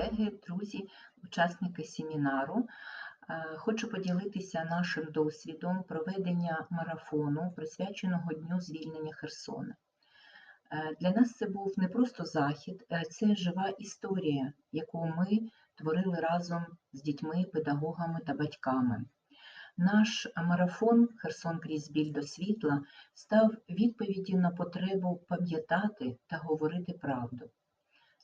колеги, друзі, учасники семінару. Е, Хочу поділитися нашим досвідом проведення марафону, присвяченого Дню звільнення Херсона. Е, Для нас це був не просто захід, е, це жива історія, яку ми творили разом з дітьми, педагогами та батьками. Наш марафон Херсон крізь біль до світла став відповіддю на потребу пам'ятати та говорити правду.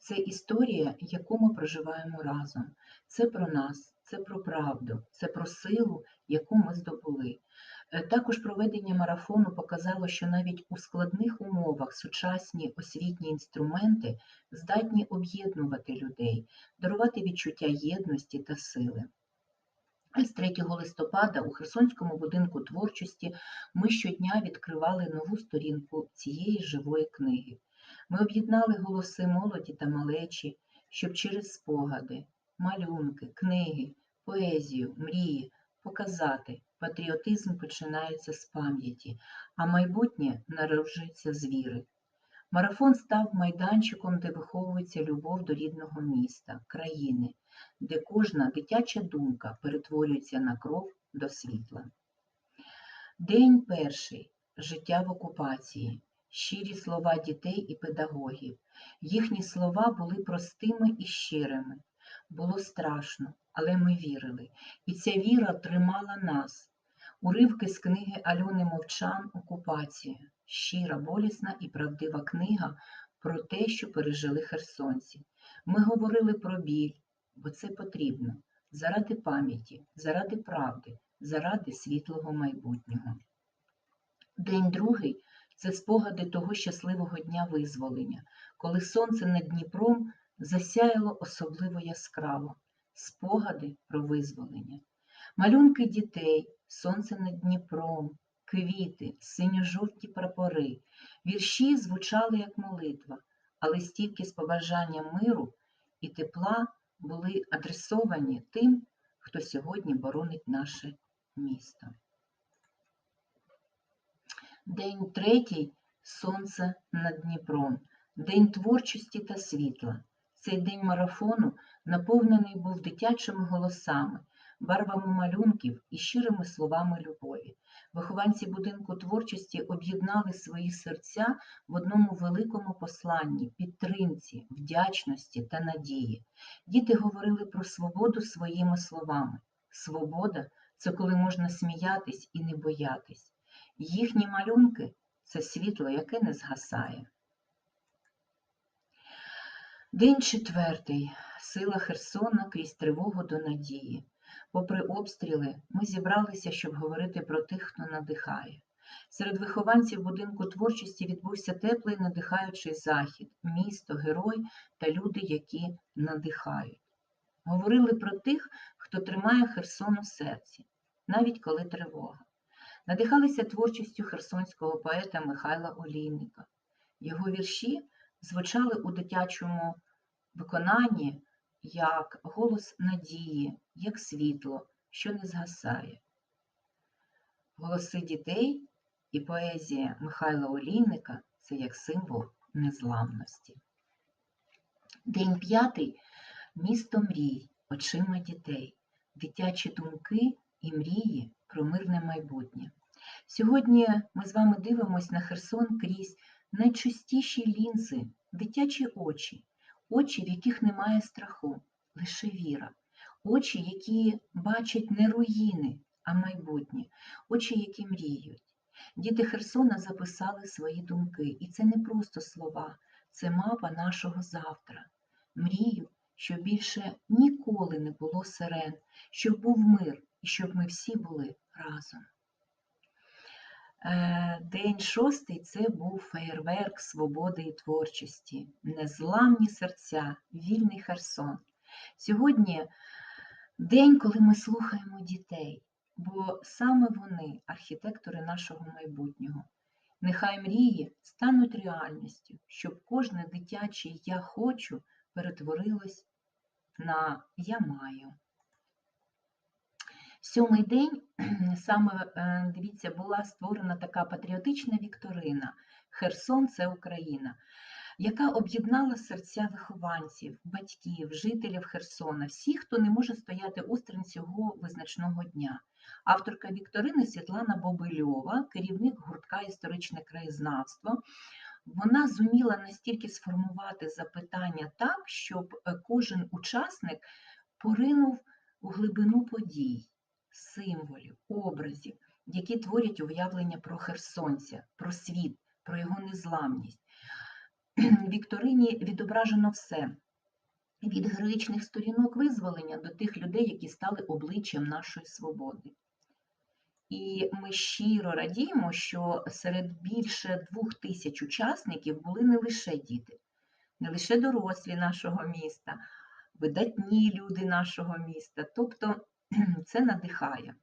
Це історія, яку ми проживаємо разом. Це про нас, це про правду, це про силу, яку ми здобули. Е, Також проведення марафону показало, що навіть у складних умовах сучасні освітні інструменти здатні об'єднувати людей, дарувати відчуття єдності та сили. З 3 листопада у Херсонському будинку творчості ми щодня відкривали нову сторінку цієї живої книги. Ми об'єднали голоси молоді та малечі, щоб через спогади, малюнки, книги, поезію, мрії показати, патріотизм починається з пам'яті, а майбутнє народжується з віри. Марафон став майданчиком, де виховується любов до рідного міста, країни, де кожна дитяча думка перетворюється на кров до світла. День перший життя в окупації, щирі слова дітей і педагогів. Їхні слова були простими і щирими. Було страшно, але ми вірили, і ця віра тримала нас. Уривки з книги Альони Мовчан Окупація. Щира, болісна і правдива книга про те, що пережили херсонці. Ми говорили про біль, бо це потрібно заради пам'яті, заради правди, заради світлого майбутнього. День другий це спогади того щасливого дня визволення, коли сонце над Дніпром засяяло особливо яскраво, спогади про визволення, малюнки дітей, сонце над Дніпром, квіти, синьо-жовті прапори, вірші звучали як молитва, а листівки з побажанням миру і тепла були адресовані тим, хто сьогодні боронить наше місто. День третій сонце над Дніпром, день творчості та світла. Цей день марафону наповнений був дитячими голосами, барвами малюнків і щирими словами любові. Вихованці будинку творчості об'єднали свої серця в одному великому посланні, підтримці, вдячності та надії. Діти говорили про свободу своїми словами. Свобода це коли можна сміятись і не боятись. Їхні малюнки це світло, яке не згасає. День четвертий. Сила Херсона крізь тривогу до надії. Попри обстріли, ми зібралися, щоб говорити про тих, хто надихає. Серед вихованців будинку творчості відбувся теплий надихаючий захід, місто, герой та люди, які надихають. Говорили про тих, хто тримає Херсон у серці, навіть коли тривога. Надихалися творчістю херсонського поета Михайла Олійника. Його вірші звучали у дитячому виконанні як голос надії, як світло, що не згасає. Голоси дітей і поезія Михайла Олійника це як символ незламності. День п'ятий місто мрій, очима дітей, дитячі думки і мрії про мирне майбутнє. Сьогодні ми з вами дивимося на Херсон крізь найчистіші лінзи, дитячі очі, очі, в яких немає страху, лише віра, очі, які бачать не руїни, а майбутнє, очі, які мріють. Діти Херсона записали свої думки, і це не просто слова, це мапа нашого завтра. Мрію, щоб більше ніколи не було сирен, щоб був мир і щоб ми всі були разом. Е, День шостий це був феєрверк свободи і творчості, незламні серця, вільний Херсон. Сьогодні день, коли ми слухаємо дітей, бо саме вони архітектори нашого майбутнього. Нехай мрії стануть реальністю, щоб кожне дитяче я хочу перетворилось на я маю. Сьомий день саме е, дивіться, була створена така патріотична вікторина Херсон це Україна. яка об'єднала серця вихованців, батьків, жителів Херсона, всіх, хто не може стояти осторонь цього визначного дня. Авторка вікторини Світлана Бобильова, керівник гуртка історичне краєзнавство. Вона зуміла настільки сформувати запитання так, щоб е, кожен учасник поринув у глибину подій, символів, образів, які творять уявлення про херсонця, про світ, про його незламність. В Вікторині відображено все. Від героїчних сторінок визволення до тих людей, які стали обличчям нашої свободи. І ми щиро радіємо, що серед більше двох тисяч учасників були не лише діти, не лише дорослі нашого міста, видатні люди нашого міста. Тобто це надихає.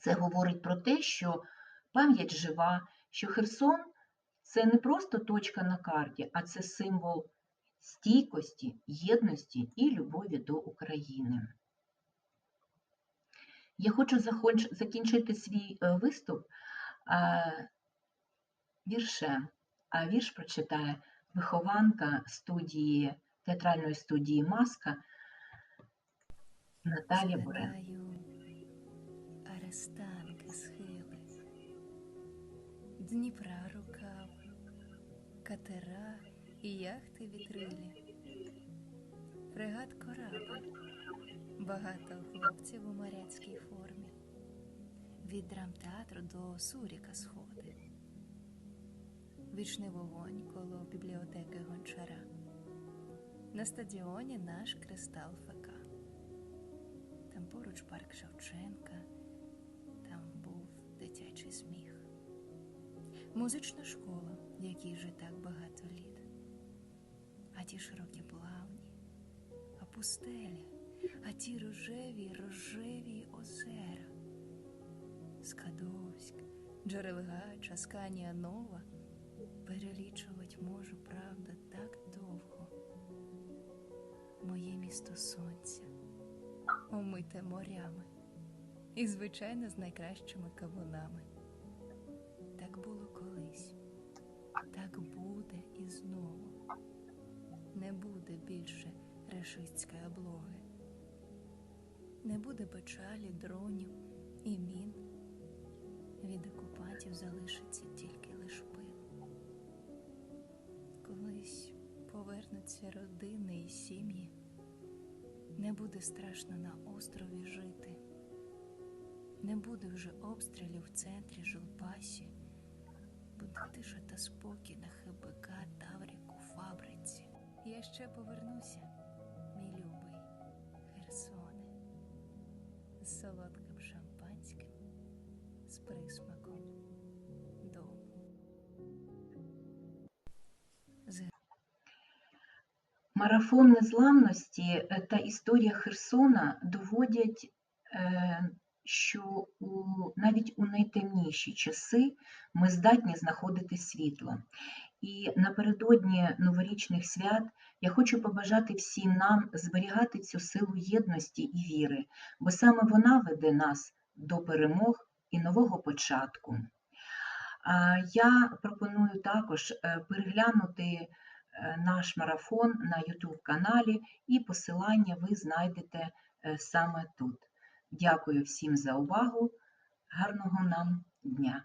Це говорить про те, що пам'ять жива, що Херсон це не просто точка на карті, а це символ стійкості, єдності і любові до України. Я хочу закінчити свій е, виступ віршем, а вірш прочитає вихованка студії, театральної студії Маска Наталія Бурен. Арестанки схили, Дніпра рукав, катера і яхти вітрилі, фрегат корабль, багато хлопців у моряцькій формі, від драмтеатру до Суріка сходи, вічний вогонь коло бібліотеки гончара, на стадіоні наш кристал ФК. Поруч парк Шевченка, там був дитячий сміх, музична школа, якій вже так багато літ, а ті широкі плавні, а пустелі, а ті рожеві, рожеві озера, Скадовськ, Джерелгач, Асканія Нова, перелічувати можу, правда, так довго. Моє місто сонця омите морями і, звичайно, з найкращими кавунами. Так було колись, так буде і знову. Не буде більше решистської облоги, не буде печалі, дронів і мін. Від окупантів залишиться тільки лиш пил. Колись повернуться родини і сім'ї. Не буде страшно на острові жити, не буде вже обстрілів в центрі Жилпасі, буде тиша та спокій на ХБК, Тавріку, фабриці. Я ще повернуся, мій любий Херсоне, з солодким шампанським, з присмаком Марафон незламності та історія Херсона доводять, е, що у, навіть у найтемніші часи ми здатні знаходити світло. І напередодні новорічних свят я хочу побажати всім нам зберігати цю силу єдності і віри, бо саме вона веде нас до перемог і нового початку. Я пропоную також е, переглянути. Е, наш марафон на YouTube каналі, і посилання ви знайдете е, саме тут. Дякую всім за увагу. Гарного нам дня!